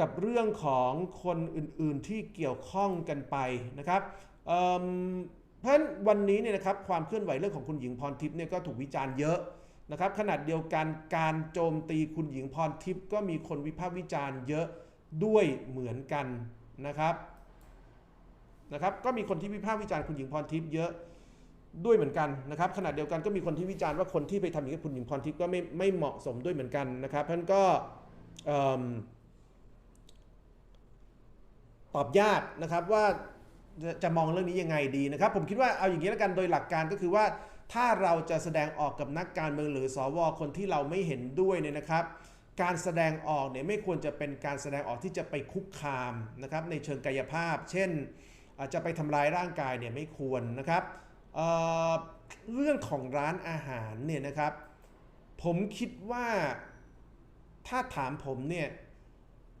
กับเรื่องของคนอื่นๆที่เกี่ยวข้องกันไปนะครับเอิ่มเพราะฉะนั้นวันนี้เนี่ยนะครับความเคลื่อนไหวเรื่องของคุณหญิงพรทิพย์เนี่ยก็ถูกวิจารณ์เยอะนะครับขนาดเดียวกันการโจมตีคุณหญิงพรทิพย์ก็มีคนวิพากษ์วิจารณ์เยอะด้วยเหมือนกันนะครับนะครับก็มีคนที่วิพากษ์วิจารณ์คุณหญิงพรทิพย์เยอะด้วยเหมือนกันนะครับขณะเดียวกันก็มีคนที่วิจารณ์ว่าคนที่ไปทำอย่างนี้คุณหญิงพรทิพย์ก็ไม่ไม่เหมาะสมด้วยเหมือนกันนะครับเพราะนั้นก็ ตอบยากนะครับว่าจะมองเรื่องนี้ยังไงดีนะครับ ผมคิดว่าเอาอย่างนี้แล้วกันโดยหลักการก็คือว่า ถ้าเราจะแสดงออกกับนักการเมืองหรือสวคนที่เราไม่เห็นด้วยเนี่ยนะครับ การแสดงออกเนี่ยไม่ควรจะเป็นการแสดงออกที่จะไปคุกคามนะครับในเชิงกายภาพ เช่นจะไปทำร้ายร่างกายเนี่ยไม่ควรนะครับเเรื่องของร้านอาหารเนี่ยนะครับ ผมคิดว่าถ้าถามผมเนี่ย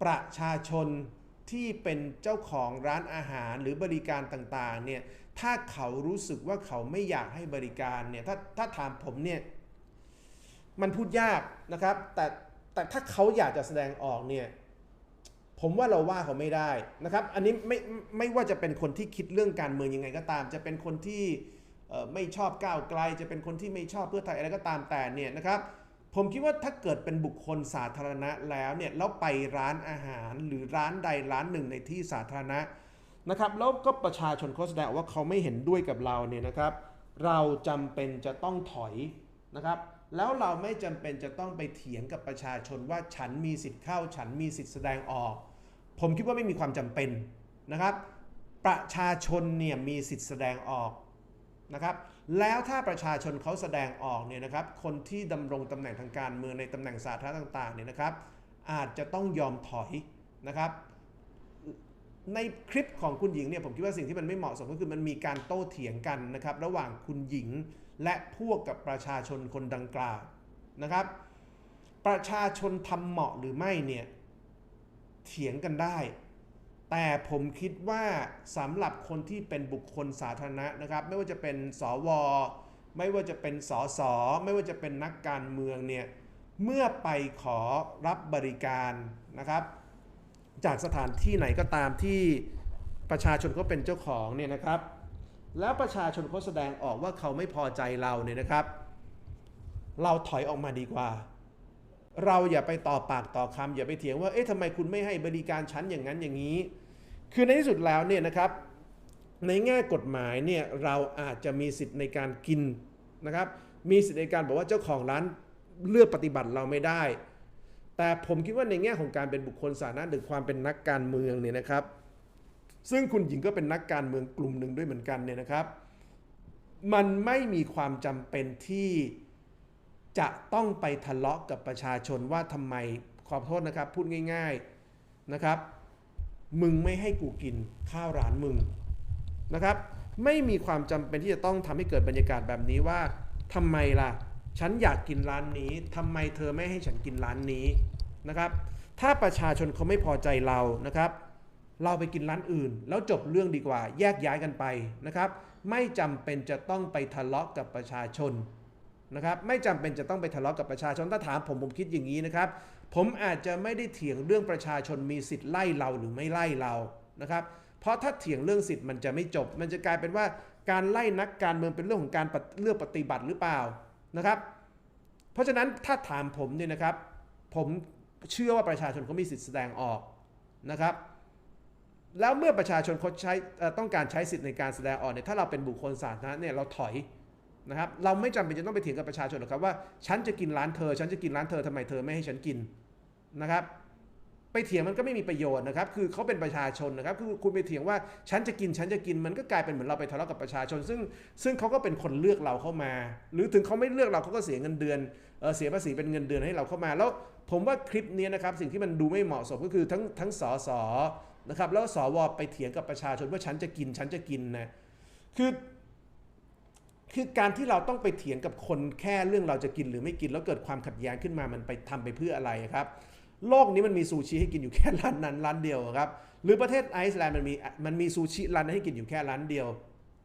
ประชาชน ที่เป็นเจ้าของร้านอาหารหรือบริการต่างๆเนี่ยถ้าเขารู้สึกว่าเขาไม่อยากให้บริการเนี่ยถ้าถ้าถามผมเนี่ยมันพูดยากนะครับ แต่แต่ถ้าเขาอยากจะแสดงออกเนี่ยผมว่าเราว่าเขาไม่ได้นะครับ อันนี้ไม่ไม่ว่าจะเป็นคนที่คิดเรื่องการเมืองยังไงก็ตาม จะเป็นคนที่ไม่ชอบก้าวไกล จะเป็นคนที่ไม่ชอบเพื่อไทยอะไรก็ตามแต่เนี่ยนะครับ ผมคิดว่าถ้าเกิดเป็นบุคคลสาธารณะแล้วเนี่ยแล้วไปร้านอาหารหรือร้านใดร้านหนึ่งในที่สาธารณะนะครับแล้วก็ประชาชนเขาแสดงว่าเขาไม่เห็นด้วยกับเราเนี่ยนะครับ เราจำเป็นจะต้องถอยนะครับ แล้วเราไม่จำเป็นจะต้องไปเถียงกับประชาชนว่าฉันมีสิทธิ์เข้า ฉันมีสิทธิ์แสดงออก ผมคิดว่าไม่มีความจำเป็นนะครับ ประชาชนเนี่ยมีสิทธิ์แสดงออกนะครับ แล้วถ้าประชาชนเขาแสดงออกเนี่ยนะครับ คนที่ดำรงตำแหน่งทางการเมืองในตำแหน่งสาธารณะต่างๆเนี่ยนะครับ อาจจะต้องยอมถอยนะครับ ในคลิปของคุณหญิงเนี่ยผมคิดว่าสิ่งที่มันไม่เหมาะสมก็คือมันมีการโต้เถียงกันนะครับ ระหว่างคุณหญิงและพวกกับประชาชนคนดังกล่าวนะครับ ประชาชนทำเหมาะหรือไม่เนี่ยเถียงกันได้ แต่ผมคิดว่าสำหรับคนที่เป็นบุคคลสาธารณะนะครับ ไม่ว่าจะเป็นสว ไม่ว่าจะเป็นสสไม่ว่าจะเป็นนักการเมืองเนี่ยเมื่อไปขอรับบริการนะครับ จากสถานที่ไหนก็ตามที่ประชาชนเขาเป็นเจ้าของเนี่ยนะครับ แล้วประชาชนเขาแสดงออกว่าเขาไม่พอใจเราเนี่ยนะครับ เราถอยออกมาดีกว่า เราอย่าไปต่อปากต่อคำอย่าไปเถียงว่าเอ๊ะทำไมคุณไม่ให้บริการฉันอย่างนั้นอย่างนี้ คือในที่สุดแล้วเนี่ยนะครับในแง่กฎหมายเนี่ยเราอาจจะมีสิทธิ์ในการกินนะครับ มีสิทธิ์ในการบอกว่าเจ้าของร้านเลือกปฏิบัติเราไม่ได้ แต่ผมคิดว่าในแง่ของการเป็นบุคคลสาธารณะหรือความเป็นนักการเมืองเนี่ยนะครับ ซึ่งคุณหญิงก็เป็นนักการเมืองกลุ่มหนึ่งด้วยเหมือนกันเนี่ยนะครับ มันไม่มีความจำเป็นที่ จะต้องไปทะเลาะกับประชาชนว่าทำไมขอโทษนะครับ พูดง่าย ๆนะครับ มึงไม่ให้กูกินข้าวร้านมึงนะครับ ไม่มีความจำเป็นที่จะต้องทำให้เกิดบรรยากาศแบบนี้ว่าทำไมล่ะ ฉันอยากกินร้านนี้ทำไมเธอไม่ให้ฉันกินร้านนี้นะครับ ถ้าประชาชนเขาไม่พอใจเรานะครับ เราไปกินร้านอื่น แล้วจบเรื่องดีกว่า แยกย้ายกันไปนะครับ ไม่จำเป็นจะต้องไปทะเลาะกับประชาชน นะครับไม่จำเป็นจะต้องไปทะเลาะกับประชาชนถ้าถามผมผมคิดอย่างนี้นะครับ ผมอาจจะไม่ได้เถียงเรื่องประชาชนมีสิทธิ์ไล่เราหรือไม่ไล่เรานะครับ เพราะถ้าเถียงเรื่องสิทธิ์มันจะไม่จบ มันจะกลายเป็นว่าการไล่นักการเมืองเป็นเรื่องของการเลือกปฏิบัติหรือเปล่านะครับ เพราะฉะนั้นถ้าถามผมเนี่ยนะครับ ผมเชื่อว่าประชาชนเขามีสิทธิ์แสดงออกนะครับแล้วเมื่อประชาชนเขาใช้ต้องการใช้สิทธิ์ในการแสดงออกเนี่ยถ้าเราเป็นบุคคลสาธารณะเนี่ยเราถอย นะครับเราไม่จำเป็นจะต้องไปเถียงกับประชาชนหรอกครับว่าฉันจะกินร้านเธอ ฉันจะกินร้านเธอทำไมเธอไม่ให้ฉันกินนะครับ ไปเถียงมันก็ไม่มีประโยชน์นะครับ คือเขาเป็นประชาชนนะครับ คือคุณไปเถียงว่าฉันจะกินฉันจะกินมันก็กลายเป็นเหมือนเราไปทะเลาะกับประชาชน ซึ่งซึ่งเขาก็เป็นคนเลือกเราเข้ามา หรือถึงเขาไม่เลือกเราเขาก็เสียเงินเดือนเเสียภาษีเป็นเงินเดือนให้เราเข้ามา แล้วผมว่าคลิปนี้นะครับสิ่งที่มันดูไม่เหมาะสมก็คือทั้งทั้งสสนะครับแล้วสวไปเถียงกับประชาชนว่าฉันจะกินฉันจะกินนะคือ คือการที่เราต้องไปเถียงกับคนแค่เรื่องเราจะกินหรือไม่กิน แล้วเกิดความขัดแย้งขึ้นมามันไปทำไปเพื่ออะไรครับ โลกนี้มันมีซูชิให้กินอยู่แค่ร้านนั้นร้านเดียวครับ หรือประเทศไอซ์แลนด์มันมีมันมีซูชิร้านให้กินอยู่แค่ร้านเดียว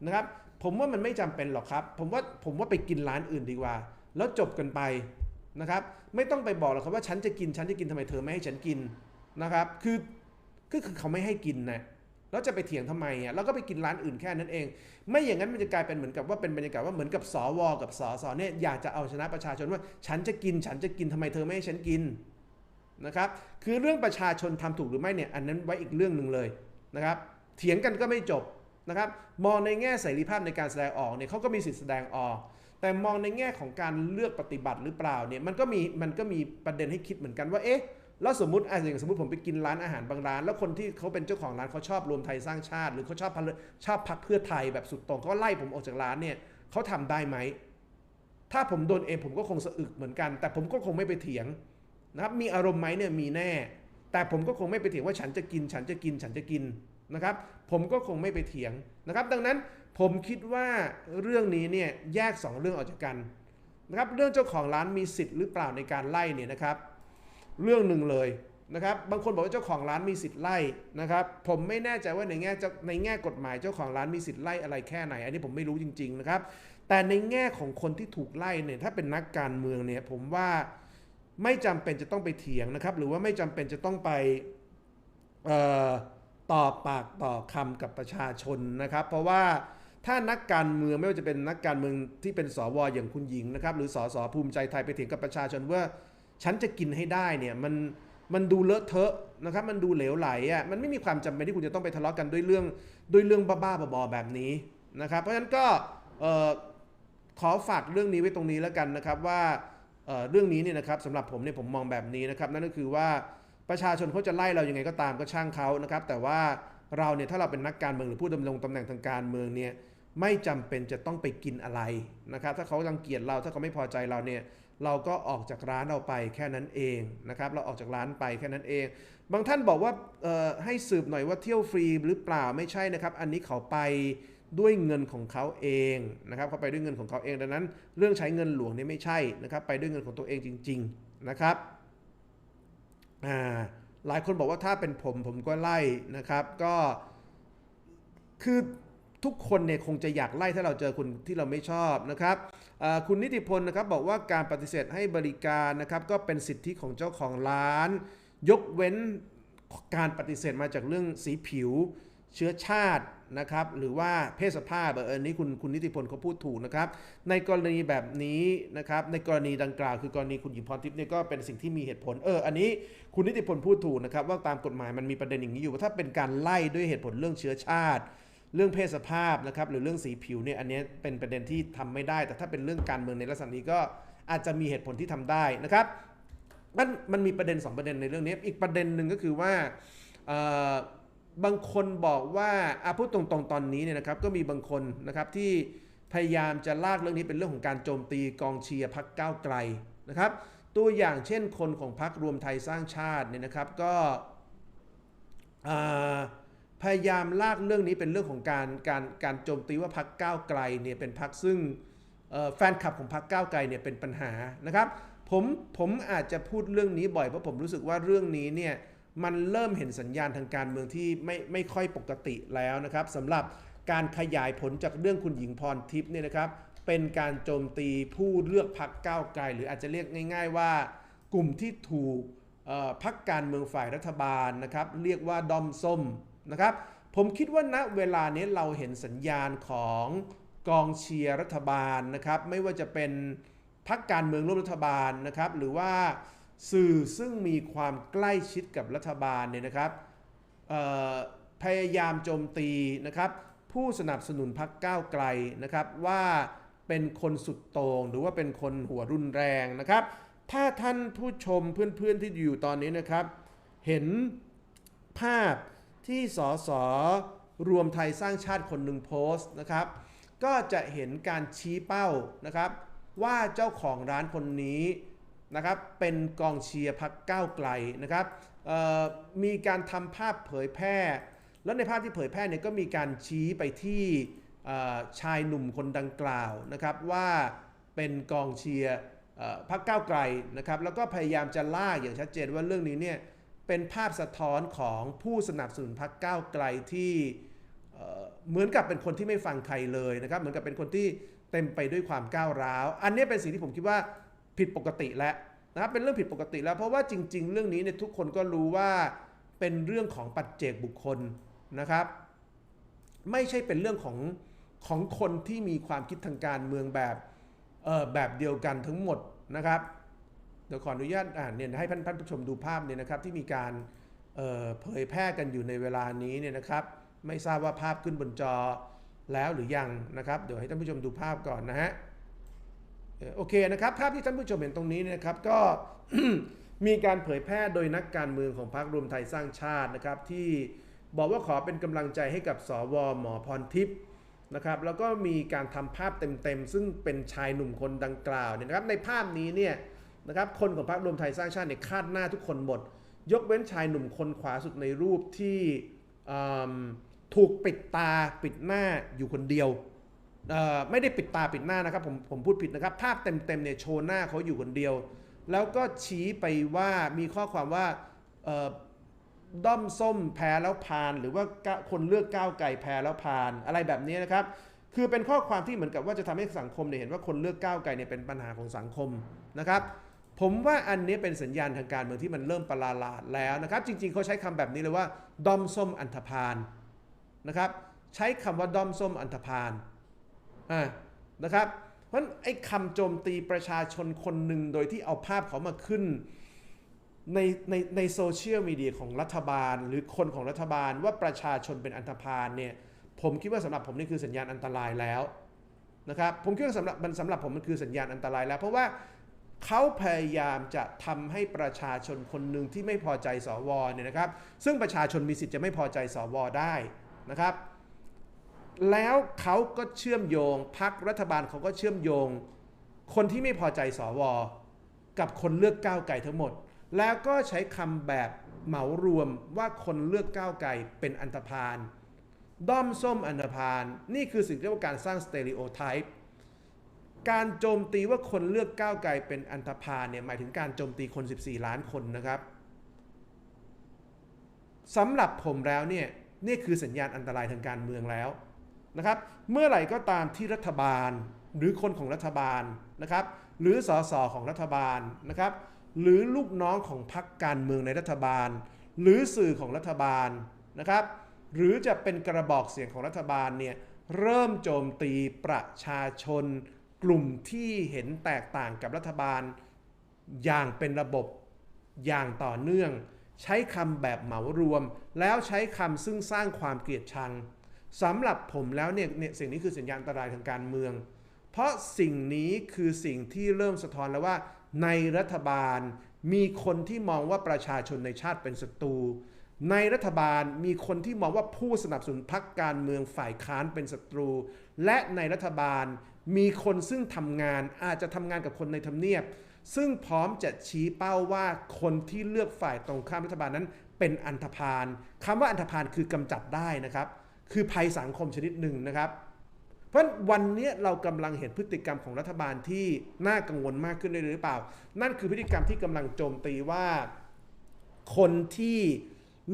นะครับ ผมว่ามันไม่จำเป็นหรอกครับ ผมว่าผมว่าไปกินร้านอื่นดีกว่า แล้วจบกันไปนะครับ ไม่ต้องไปบอกหรอกครับว่าฉันจะกินฉันจะกินทำไมเธอไม่ให้ฉันกินนะครับ คือก็คือเขาไม่ให้กินนะ แล้วจะไปเถียงทำไมอะแล้วก็ไปกินร้านอื่นแค่นั้นเอง ไม่อย่างนั้นมันจะกลายเป็นเหมือนกับว่าเป็นบรรยากาศว่าเหมือนกับสวกับสสเนี่ยอยากจะเอาชนะประชาชนว่า ฉันจะกินฉันจะกินทำไมเธอไม่ให้ฉันกินนะครับคือเรื่องประชาชนทำถูกหรือไม่เนี่ยอันนั้นไว้อีกเรื่องหนึ่งเลยนะครับเถียงกันก็ไม่จบนะครับมองในแง่เสรีภาพในการแสดงออกเนี่ยเขาก็มีสิทธิแสดงออก แต่มองในแง่ของการเลือกปฏิบัติหรือเปล่าเนี่ยมันก็มีมันก็มีประเด็นให้คิดเหมือนกันว่าเอ๊ะ แล้วสมมติอะอย่างสมมติผมไปกินร้านอาหารบางร้าน แล้วคนที่เขาเป็นเจ้าของร้านเขาชอบรวมไทยสร้างชาติ หรือเขาชอบชอบพักเพื่อไทยแบบสุดตรงเขาไล่ผมออกจากร้านเนี่ยเขาทำได้ไหมถ้าผมโดนเองผมก็คงสะอึกเหมือนกัน แต่ผมก็คงไม่ไปเถียงนะครับมีอารมณ์ไหมเนี่ยมีแน่ แต่ผมก็คงไม่ไปเถียงว่าฉันจะกิน ฉันจะกินฉันจะกินนะครับ ผมก็คงไม่ไปเถียงนะครับ ดังนั้นผมคิดว่าเรื่องนี้เนี่ยแยก 2 เรื่องออกจากกันนะครับเรื่องเจ้าของร้านมีสิทธิ์หรือเปล่าในการไล่เนี่ยนะครับ เรื่องหนึ่งเลยนะครับ บางคนบอกว่าเจ้าของร้านมีสิทธิ์ไล่นะครับ ผมไม่แน่ใจว่าในแง่ในแง่กฎหมายเจ้าของร้านมีสิทธิ์ไล่อะไรแค่ไหน อันนี้ผมไม่รู้จริง ๆนะครับ แต่ในแง่ของคนที่ถูกไล่เนี่ย ถ้าเป็นนักการเมืองเนี่ย ผมว่าไม่จำเป็นจะต้องไปเถียงนะครับ หรือว่าไม่จำเป็นจะต้องไปต่อปากต่อคำกับประชาชนนะครับ เพราะว่าถ้านักการเมืองไม่ว่าจะเป็นนักการเมืองที่เป็นสวอย่างคุณหญิงนะครับ หรือสสภูมิใจไทยไปเถียงกับประชาชนว่า ฉันจะกินให้ได้เนี่ยมันมันดูเลอะเทอะนะครับ มันดูเหลวไหลอะมันไม่มีความจำเป็นที่คุณจะต้องไปทะเลาะกันด้วยเรื่องด้วยเรื่องบ้าๆบอๆแบบนี้นะครับ เพราะฉะนั้นก็ขอฝากเรื่องนี้ไว้ตรงนี้แล้วกันนะครับว่าเรื่องนี้เนี่ยนะครับสำหรับผมเนี่ยผมมองแบบนี้นะครับ นั่นก็คือว่าประชาชนเขาจะไล่เรายังไงก็ตามก็ช่างเขานะครับ แต่ว่าเราเนี่ยถ้าเราเป็นนักการเมืองหรือผู้ดำรงตำแหน่งทางการเมืองเนี่ยไม่จำเป็นจะต้องไปกินอะไรนะครับ ถ้าเขารังเกียจเราถ้าเขาไม่พอใจเราเนี่ย เราก็ออกจากร้านเราไปแค่นั้นเองนะครับ เราออกจากร้านไปแค่นั้นเอง บางท่านบอกว่าให้สืบหน่อยว่าเที่ยวฟรีหรือเปล่าไม่ใช่นะครับ อันนี้เขาไปด้วยเงินของเขาเองนะครับเขาไปด้วยเงินของเขาเองดังนั้น เรื่องใช้เงินหลวงนี่ไม่ใช่นะครับ ไปด้วยเงินของตัวเองจริง ๆนะครับหลายคนบอกว่าถ้าเป็นผมผมก็ไล่นะครับ ก็คือทุกคนเนี่ยคงจะอยากไล่ถ้าเราเจอคนที่เราไม่ชอบนะครับ คุณนิติพลนะครับบอกว่าการปฏิเสธให้บริการนะครับก็เป็นสิทธิของเจ้าของร้าน ยกเว้นการปฏิเสธมาจากเรื่องสีผิว เชื้อชาตินะครับหรือว่าเพศสภาพเออนี้คุณคุณนิติพลเขาพูดถูกนะครับในกรณีแบบนี้นะครับในกรณีดังกล่าว คือกรณีคุณหญิงพรทิพย์เนี่ยก็เป็นสิ่งที่มีเหตุผลเอออันนี้คุณนิติพลพูดถูกนะครับว่าตามกฎหมายมันมีประเด็นอย่างนี้อยู่ว่าถ้าเป็นการไล่ด้วยเหตุผลเรื่องเชื้อชาติ เรื่องเพศสภาพนะครับหรือเรื่องสีผิวเนี่ยอันนี้เป็นประเด็นที่ทำไม่ได้ แต่ถ้าเป็นเรื่องการเมืองในลักษณะนี้ก็อาจจะมีเหตุผลที่ทำได้นะครับมันมันมีประเด็น 2 ประเด็นในเรื่องนี้ อีกประเด็นหนึ่งก็คือว่าบางคนบอกว่าอาพูดตรงๆตอนนี้เนี่ยนะครับก็มีบางคนนะครับที่พยายามจะลากเรื่องนี้เป็นเรื่องของการโจมตีกองเชียร์พักก้าวไกลนะครับ ตัวอย่างเช่นคนของพักรวมไทยสร้างชาติเนี่ยนะครับก็ พยายามลากเรื่องนี้เป็นเรื่องของการการการโจมตีว่าพักก้าวไกลเนี่ยเป็นพักซึ่งแฟนคลับของพักก้าวไกลเนี่ยเป็นปัญหานะครับผมผมอาจจะพูดเรื่องนี้บ่อยเพราะผมรู้สึกว่าเรื่องนี้เนี่ยมันเริ่มเห็นสัญญาณทางการเมืองที่ไม่ไม่ค่อยปกติแล้วนะครับสำหรับการขยายผลจากเรื่องคุณหญิงพรทิพย์เนี่ยนะครับเป็นการโจมตีผู้เลือกพักก้าวไกล หรืออาจจะเรียกง่าย ๆ ว่ากลุ่มที่ถูกพักการเมืองฝ่ายรัฐบาลนะครับเรียกว่าดอมส้ม นะครับ ผมคิดว่าณเวลานี้เราเห็นสัญญาณของกองเชียร์รัฐบาลนะครับ ไม่ว่าจะเป็นพักการเมืองร่วมรัฐบาลนะครับ หรือว่าสื่อซึ่งมีความใกล้ชิดกับรัฐบาลเนี่ยนะครับพยายามโจมตีนะครับ ผู้สนับสนุนพรรคก้าวไกลนะครับว่าเป็นคนสุดโต่งหรือว่าเป็นคนหัวรุนแรงนะครับ ถ้าท่านผู้ชมเพื่อนๆที่อยู่ตอนนี้นะครับ เห็นภาพ ที่สสรวมไทยสร้างชาติคนหนึ่งโพสต์นะครับ ก็จะเห็นการชี้เป้านะครับ ว่าเจ้าของร้านคนนี้นะครับเป็นกองเชียร์พักก้าวไกลนะครับมีการทำภาพเผยแพร่ แล้วในภาพที่เผยแพร่เนี่ยก็มีการชี้ไปที่ชายหนุ่มคนดังกล่าวนะครับว่าเป็นกองเชียร์พักก้าวไกลนะครับแล้วก็พยายามจะล่าอย่างชัดเจนว่าเรื่องนี้เนี่ย เป็นภาพสะท้อนของผู้สนับสนุนพักก้าวไกลที่เหมือนกับเป็นคนที่ไม่ฟังใครเลยนะครับ เหมือนกับเป็นคนที่เต็มไปด้วยความก้าวร้าว อันนี้เป็นสิ่งที่ผมคิดว่าผิดปกติและนะครับเป็นเรื่องผิดปกติแล้วเพราะว่าจริง ๆ เรื่องนี้เนี่ยทุกคนก็รู้ว่าเป็นเรื่องของปัจเจกบุคคลนะครับ ไม่ใช่เป็นเรื่องของของคนที่มีความคิดทางการเมืองแบบเออแบบเดียวกันทั้งหมดนะครับ เดี๋ยวขออนุญาตอ่านเนี่ยให้ท่านท่านผู้ชมดูภาพเนี่ยนะครับที่มีการเเผยแพร่กันอยู่ในเวลานี้เนี่ยนะครับ ไม่ทราบว่าภาพขึ้นบนจอแล้วหรือยังนะครับ เดี๋ยวให้ท่านผู้ชมดูภาพก่อนนะฮะโอเคนะครับ ภาพที่ท่านผู้ชมเห็นตรงนี้นะครับก็มีการเผยแพร่โดยนักการเมืองของพรรครวมไทยสร้างชาตินะครับ ที่บอกว่าขอเป็นกำลังใจให้กับสวหมอพรทิพย์นะครับแล้วก็มีการทำภาพเต็มๆ ซึ่งเป็นชายหนุ่มคนดังกล่าวเนี่ยนะครับในภาพนี้เนี่ย นะครับคนของพรรครวมไทยสร้างชาติเนี่ยคาดหน้าทุกคนหมด ยกเว้นชายหนุ่มคนขวาสุดในรูปที่ถูกปิดตาปิดหน้าอยู่คนเดียวไม่ได้ปิดตาปิดหน้านะครับผมผมพูดผิดนะครับ ภาพเต็มๆเนี่ยโชว์หน้าเขาอยู่คนเดียว แล้วก็ชี้ไปว่ามีข้อความว่าด้อมส้มแพ้แล้วพาน หรือว่าคนเลือกก้าวไก่แพ้แล้วพาน อะไรแบบนี้นะครับ คือเป็นข้อความที่เหมือนกับว่าจะทำให้สังคมเนี่ยเห็นว่าคนเลือกก้าวไกลเนี่ยเป็นปัญหาของสังคมนะครับ ผมว่าอันนี้เป็นสัญญาณทางการเมืองที่มันเริ่มประหลาดแล้วนะครับ จริงๆ เขาใช้คำแบบนี้เลยว่าดอมส้มอันธพาลนะครับ ใช้คำว่าดอมส้มอันธพาลอ่านะครับ เพราะฉะนั้นไอ้คำโจมตีประชาชนคนหนึ่งโดยที่เอาภาพเขามาขึ้นในในในโซเชียลมีเดียของรัฐบาล หรือคนของรัฐบาลว่าประชาชนเป็นอันธพาลเนี่ยผมคิดว่าสำหรับผมนี่คือสัญญาณอันตรายแล้วนะครับผมคิดว่าสำหรับมันสำหรับผมมันคือสัญญาณอันตรายแล้ว เพราะว่า เขาพยายามจะทำให้ประชาชนคนหนึ่งที่ไม่พอใจสวเนี่ยนะครับ ซึ่งประชาชนมีสิทธิ์จะไม่พอใจสวได้นะครับ แล้วเขาก็เชื่อมโยงพักรัฐบาลเขาก็เชื่อมโยง คนที่ไม่พอใจสว กับคนเลือกก้าวไกลทั้งหมด แล้วก็ใช้คำแบบเหมารวมว่าคนเลือกก้าวไกลเป็นอันธพาลด้อมส้มอันธพาลนี่คือสิ่งที่เรียกว่าการสร้างสเต r ริโอไทป์ การโจมตีว่าคนเลือกก้าวไกลเป็นอันธพาลเนี่ยหมายถึงการโจมตีคน 14 ล้านคนนะครับสำหรับผมแล้วเนี่ยนี่คือสัญญาณอันตรายทางการเมืองแล้วนะครับเมื่อไหร่ก็ตามที่รัฐบาลหรือคนของรัฐบาลนะครับหรือสสของรัฐบาลนะครับหรือลูกน้องของพรรคการเมืองในรัฐบาล หรือสื่อของรัฐบาลนะครับหรือจะเป็นกระบอกเสียงของรัฐบาลเนี่ยเริ่มโจมตีประชาชน ลุ่มที่เห็นแตกต่างกับรัฐบาล อย่างเป็นระบบอย่างต่อเนื่อง ใช้คำแบบเหมารวม แล้วใช้คำซึ่งสร้างความเกลียดชังสำหรับผมแล้วเนี่ยเนี่ยสิ่งนี้คือสัญญาณอันตรายทางการเมือง เพราะสิ่งนี้คือสิ่งที่เริ่มสะท้อนแล้วว่าในรัฐบาลมีคนที่มองว่าประชาชนในชาติเป็นศัตรู ในรัฐบาลมีคนที่มองว่าผู้สนับสนุนพรรคการเมืองฝ่ายค้านเป็นศัตรู และในรัฐบาล มีคนซึ่งทำงานอาจจะทำงานกับคนในทำเนียบ ซึ่งพร้อมจะชี้เป้าว่าคนที่เลือกฝ่ายตรงข้ามรัฐบาลนั้น เป็นอันธพาลคำว่าอันธพาลคือกำจัดได้นะครับ คือภัยสังคมชนิดหนึ่งนะครับ เพราะวันนี้เรากำลังเห็นพฤติกรรมของรัฐบาลที่น่ากังวลมากขึ้นเลยหรือเปล่า นั่นคือพฤติกรรมที่กำลังโจมตีว่า คนที่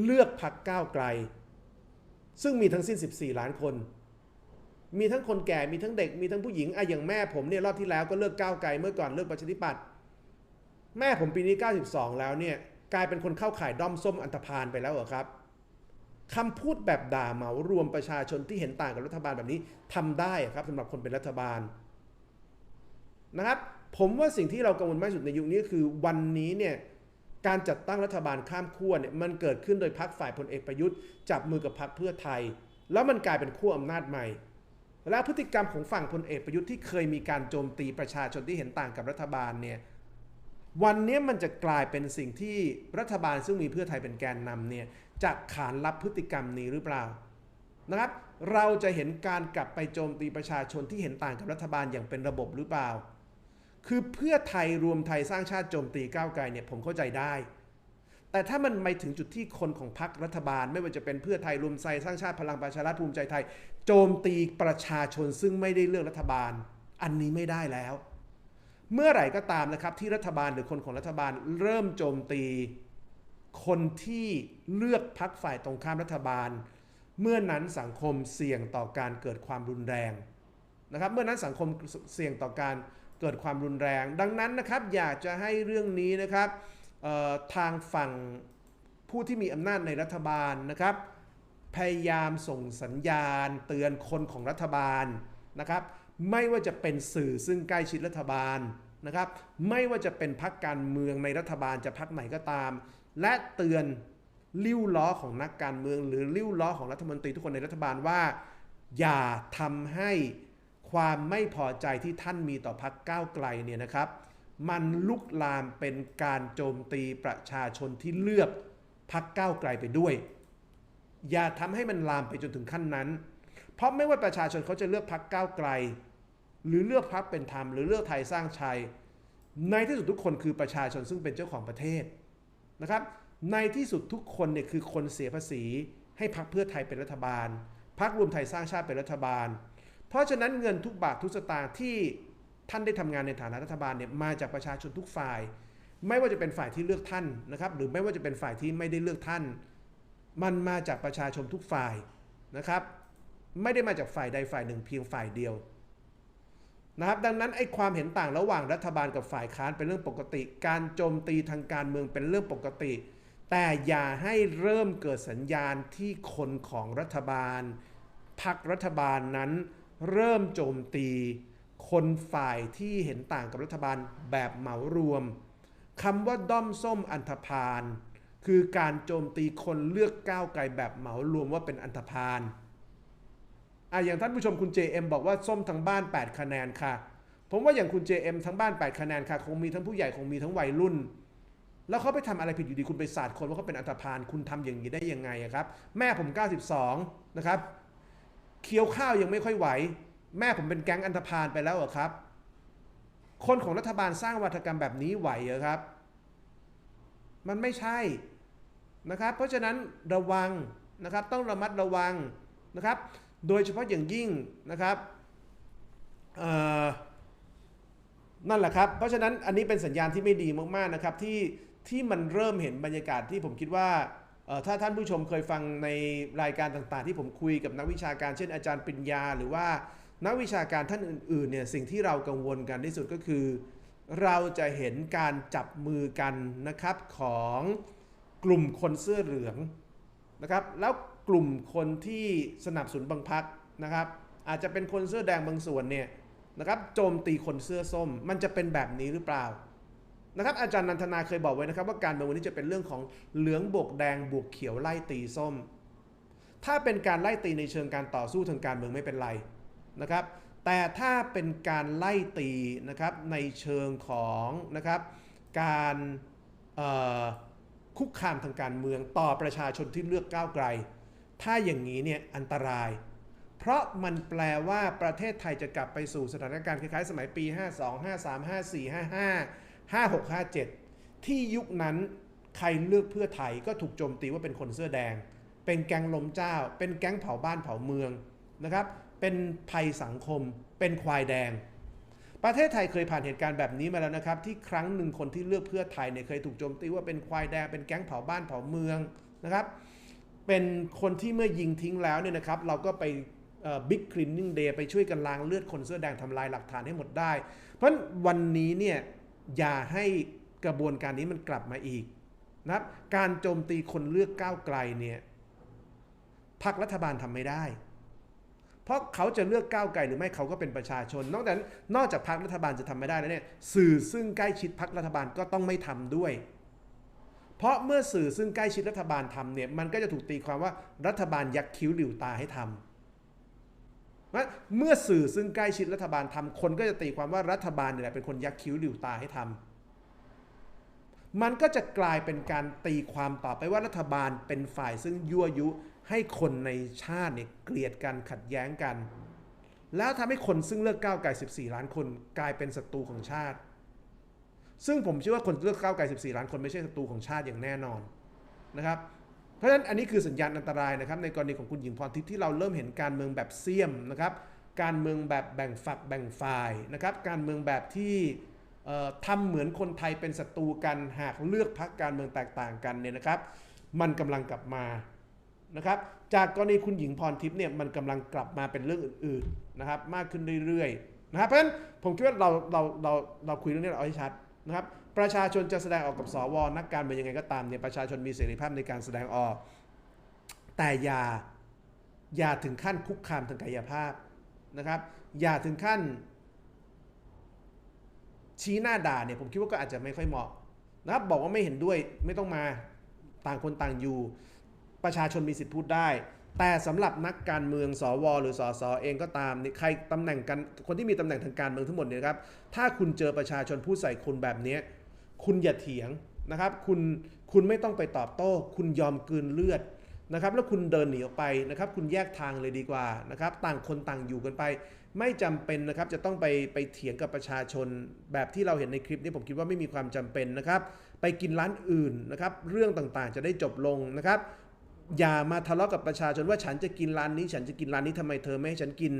เลือกพักก้าวไกล ซึ่งมีทั้งสิ้น 14 ล้านคน มีทั้งคนแก่มีทั้งเด็กมีทั้งผู้หญิงอะอย่างแม่ผมเนี่ยรอบที่แล้วก็เลือกก้าวไกลเมื่อก่อนเลือกประชาธิปัตย์แม่ผมปีนี้ 92 แล้วเนี่ยกลายเป็นคนเข้าข่ายด้อมส้มอันธพาลไปแล้วเหรอครับคำพูดแบบด่าเหมารวมประชาชนที่เห็นต่างกับรัฐบาลแบบนี้ทำได้ครับสำหรับคนเป็นรัฐบาลนะครับผมว่าสิ่งที่เรากังวลมากสุดในยุคนี้คือวันนี้เนี่ยการจัดตั้งรัฐบาลข้ามขั้วเนี่ยมันเกิดขึ้นโดยพรรคฝ่ายพลเอกประยุทธ์ จับมือกับพรรคเพื่อไทย แล้วมันกลายเป็นขั้วอำนาจใหม่ และพฤติกรรมของฝั่งพลเอกประยุทธ์ที่เคยมีการโจมตีประชาชนที่เห็นต่างกับรัฐบาลเนี่ยวันนี้มันจะกลายเป็นสิ่งที่รัฐบาลซึ่งมีเพื่อไทยเป็นแกนนำเนี่ยจะขานรับพฤติกรรมนี้หรือเปล่านะครับ เราจะเห็นการกลับไปโจมตีประชาชนที่เห็นต่างกับรัฐบาลอย่างเป็นระบบหรือเปล่า คือเพื่อไทยรวมไทยสร้างชาติโจมตีก้าวไกลเนี่ยผมเข้าใจได้ แต่ถ้ามันไปถึงจุดที่คนของพรรครัฐบาล ไม่ว่าจะเป็นเพื่อไทยรวมไทยสร้างชาติพลังประชารัฐภูมิใจไทย โจมตีประชาชนซึ่งไม่ได้เลือกรัฐบาล อันนี้ไม่ได้แล้ว เมื่อไหร่ก็ตามนะครับที่รัฐบาลหรือคนของรัฐบาลเริ่มโจมตี คนที่เลือกพักฝ่ายตรงข้ามรัฐบาล เมื่อนั้นสังคมเสี่ยงต่อการเกิดความรุนแรงนะครับเมื่อนั้นสังคมเสี่ยงต่อการเกิดความรุนแรง ดังนั้นนะครับอยากจะให้เรื่องนี้นะครับ ทางฝั่งผู้ที่มีอำนาจในรัฐบาลนะครับ พยายามส่งสัญญาณ เตือนคนของรัฐบาลนะครับ ไม่ว่าจะเป็นสื่อซึ่งใกล้ชิดรัฐบาลนะครับ ไม่ว่าจะเป็นพักการเมืองในรัฐบาลจะพักไหนก็ตาม และเตือนลิ้วล้อของนักการเมือง หรือลิ้วล้อของรัฐมนตรีทุกคนในรัฐบาลว่า อย่าทำให้ความไม่พอใจที่ท่านมีต่อพักก้าวไกลเนี่ยนะครับ มันลุกลามเป็นการโจมตีประชาชนที่เลือกพักก้าวไกลไปด้วย อย่าทำให้มันลามไปจนถึงขั้นนั้น เพราะไม่ว่าประชาชนเขาจะเลือกพักก้าวไกล หรือเลือกพักเป็นธรรมหรือเลือกไทยสร้างชัย ในที่สุดทุกคนคือประชาชนซึ่งเป็นเจ้าของประเทศนะครับในที่สุดทุกคนเนี่ยคือคนเสียภาษี ให้พักเพื่อไทยเป็นรัฐบาลพักรวมไทยสร้างชาติเป็นรัฐบาล เพราะฉะนั้นเงินทุกบาททุกสตางค์ที่ ท่านได้ทำงานในฐานะรัฐบาลเนี่ยมาจากประชาชนทุกฝ่าย ไม่ว่าจะเป็นฝ่ายที่เลือกท่านนะครับ หรือไม่ว่าจะเป็นฝ่ายที่ไม่ได้เลือกท่าน มันมาจากประชาชนทุกฝ่ายนะครับ ไม่ได้มาจากฝ่ายใดฝ่ายหนึ่งเพียงฝ่ายเดียวนะครับ ดังนั้นไอ้ความเห็นต่างระหว่างรัฐบาลกับฝ่ายค้านเป็นเรื่องปกติ การโจมตีทางการเมืองเป็นเรื่องปกติ แต่อย่าให้เริ่มเกิดสัญญาณที่คนของรัฐบาลพรรครัฐบาลนั้นเริ่มโจมตี คนฝ่ายที่เห็นต่างกับรัฐบาลแบบเหมารวมคำว่าด้อมส้มอันธพาลคือการโจมตีคนเลือกก้าวไกลแบบเหมารวมว่าเป็นอันธพาลอะอย่างท่านผู้ชมคุณ JM บอกว่าส้มทั้งบ้าน 8 คะแนนค่ะ ผมว่าอย่างคุณ JM ทั้งบ้าน 8 คะแนนค่ะ คงมีทั้งผู้ใหญ่คงมีทั้งวัยรุ่น แล้วเขาไปทำอะไรผิดอยู่ดีคุณไปสาดคนว่าเขาเป็นอันธพาลคุณทำอย่างนี้ได้ยังไงครับ แม่ผม 92 นะครับ เคี้ยวข้าวยังไม่ค่อยไหว แม่ผมเป็นแก๊งอันธพาลไปแล้วเหรอครับ คนของรัฐบาลสร้างวัฒกรรมแบบนี้ไหวเหรอครับ มันไม่ใช่นะครับ เพราะฉะนั้นระวังนะครับต้องระมัดระวังนะครับ โดยเฉพาะอย่างยิ่งนะครับนั่นแหละครับ เพราะฉะนั้นอันนี้เป็นสัญญาณที่ไม่ดีมากๆนะครับที่ที่มันเริ่มเห็นบรรยากาศที่ผมคิดว่าถ้าท่านผู้ชมเคยฟังในรายการต่างๆ ที่ผมคุยกับนักวิชาการเช่นอาจารย์ปริญญา หรือว่า นักวิชาการท่านอื่นๆเนี่ยสิ่งที่เรากังวลกันที่สุดก็คือ เราจะเห็นการจับมือกันนะครับของกลุ่มคนเสื้อเหลืองนะครับแล้วกลุ่มคนที่สนับสนุนบางพักนะครับ อาจจะเป็นคนเสื้อแดงบางส่วนเนี่ยนะครับโจมตีคนเสื้อส้ม มันจะเป็นแบบนี้หรือเปล่านะครับอาจารย์นันทนาเคยบอกไว้นะครับ ว่าการเมืองวันนี้จะเป็นเรื่องของเหลืองบวกแดงบวกเขียวไล่ตีส้ม ถ้าเป็นการไล่ตีในเชิงการต่อสู้ทางการเมืองไม่เป็นไร นะครับ แต่ถ้าเป็นการไล่ตีนะครับในเชิงของนะครับการคุกคามทางการเมืองต่อประชาชนที่เลือกก้าวไกล ถ้าอย่างนี้เนี่ยอันตราย เพราะมันแปลว่าประเทศไทยจะกลับไปสู่สถานการณ์คล้ายๆ สมัยปี 52 53 54 55 56 57 ที่ยุคนั้นใครเลือกเพื่อไทยก็ถูกโจมตีว่าเป็นคนเสื้อแดง เป็นแก๊งลมเจ้า เป็นแก๊งเผาบ้านเผาเมืองนะครับ เป็นภัยสังคม เป็นควายแดง ประเทศไทยเคยผ่านเหตุการณ์แบบนี้มาแล้วนะครับ ที่ครั้งหนึ่งคนที่เลือกเพื่อไทยเนี่ยเคยถูกโจมตีว่าเป็นควายแดง เป็นแก๊งเผาบ้านเผาเมืองนะครับ เป็นคนที่เมื่อยิงทิ้งแล้วเนี่ยนะครับ เราก็ไปบิ๊กคลีนนิ่งเดย์ไปช่วยกันล้างเลือดคนเสื้อแดงทำลายหลักฐานให้หมดได้ เพราะวันนี้เนี่ยอย่าให้กระบวนการนี้มันกลับมาอีกนะครับการโจมตีคนเลือกก้าวไกลเนี่ยพรรครัฐบาลทำไม่ได้ เพราะเขาจะเลือกก้าวไกลหรือไม่เขาก็เป็นประชาชน นอกจากนั้นนอกจากพรรครัฐบาลจะทำไม่ได้แล้วเนี่ยสื่อซึ่งใกล้ชิดพรรครัฐบาลก็ต้องไม่ทำด้วย เพราะเมื่อสื่อซึ่งใกล้ชิดรัฐบาลทำเนี่ยมันก็จะถูกตีความว่ารัฐบาลยักคิ้วหลิวตาให้ทำนะเมื่อสื่อซึ่งใกล้ชิดรัฐบาลทำคนก็จะตีความว่ารัฐบาลเนี่ยแหละเป็นคนยักคิ้วหลิวตาให้ทำ มันก็จะกลายเป็นการตีความต่อไปว่ารัฐบาลเป็นฝ่ายซึ่งยั่วยุให้คนในชาติเนี่ยเกลียดกันขัดแย้งกัน แล้วทำให้คนซึ่งเลือกก้าวไกล 14 ล้านคนกลายเป็นศัตรูของชาติ ซึ่งผมเชื่อว่าคนเลือกก้าวไกล 14 ล้านคนไม่ใช่ศัตรูของชาติอย่างแน่นอนนะครับเพราะฉะนั้นอันนี้คือสัญญาณอันตรายนะครับในกรณีของคุณหญิงพรทิพย์ที่เราเริ่มเห็นการเมืองแบบเสี่ยมนะครับ การเมืองแบบแบ่งฝักแบ่งฝ่ายนะครับ การเมืองแบบที่ ทำเหมือนคนไทยเป็นศัตรูกันหากเลือกพรรคการเมืองแตกต่างกันเนี่ยนะครับ มันกำลังกลับมานะครับ จากกรณีคุณหญิงพรทิพย์เนี่ยมันกำลังกลับมาเป็นเรื่องอื่นๆนะครับ มากขึ้นเรื่อยๆนะครับเพราะฉะนั้นผมคิดว่าเราเราเราเราคุยเรื่องนี้เอาให้ชัดนะครับ ประชาชนจะแสดงออกกับสวนักการเมืองยังไงก็ตามเนี่ยประชาชนมีเสรีภาพในการแสดงออก แต่อย่าอย่าถึงขั้นคุกคามทางกายภาพนะครับ อย่าถึงขั้น ชี้หน้าด่าเนี่ยผมคิดว่าก็อาจจะไม่ค่อยเหมาะนะครับบอกว่าไม่เห็นด้วยไม่ต้องมาต่างคนต่างอยู่ ประชาชนมีสิทธิ์พูดได้ แต่สำหรับนักการเมืองสวหรือสสเองก็ตามนี่ใครตำแหน่งกันคนที่มีตำแหน่งทางการเมืองทั้งหมดเนี่ยครับถ้าคุณเจอประชาชนพูดใส่คุณแบบนี้คุณอย่าเถียงนะครับคุณคุณไม่ต้องไปตอบโต้ คุณยอมกลืนเลือด นะครับแล้วคุณเดินหนีออกไปนะครับคุณแยกทางเลยดีกว่านะครับต่างคนต่างอยู่กันไป ไม่จำเป็นนะครับจะต้องไปไปเถียงกับประชาชน แบบที่เราเห็นในคลิปนี้ผมคิดว่าไม่มีความจำเป็นนะครับไปกินร้านอื่นนะครับเรื่องต่างๆจะได้จบลงนะครับอย่ามาทะเลาะกับประชาชนว่าฉันจะกินร้านนี้ ฉันจะกินร้านนี้ทำไมเธอไม่ให้ฉันกิน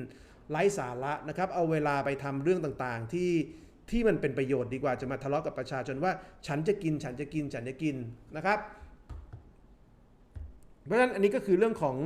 ไร้สาระนะครับเอาเวลาไปทำเรื่องต่างๆที่ที่มันเป็นประโยชน์ดีกว่าจะมาทะเลาะกับประชาชนว่า ฉันจะกินฉันจะกินฉันจะกินนะครับ เพราะฉะนั้นอันนี้ก็คือเรื่องของ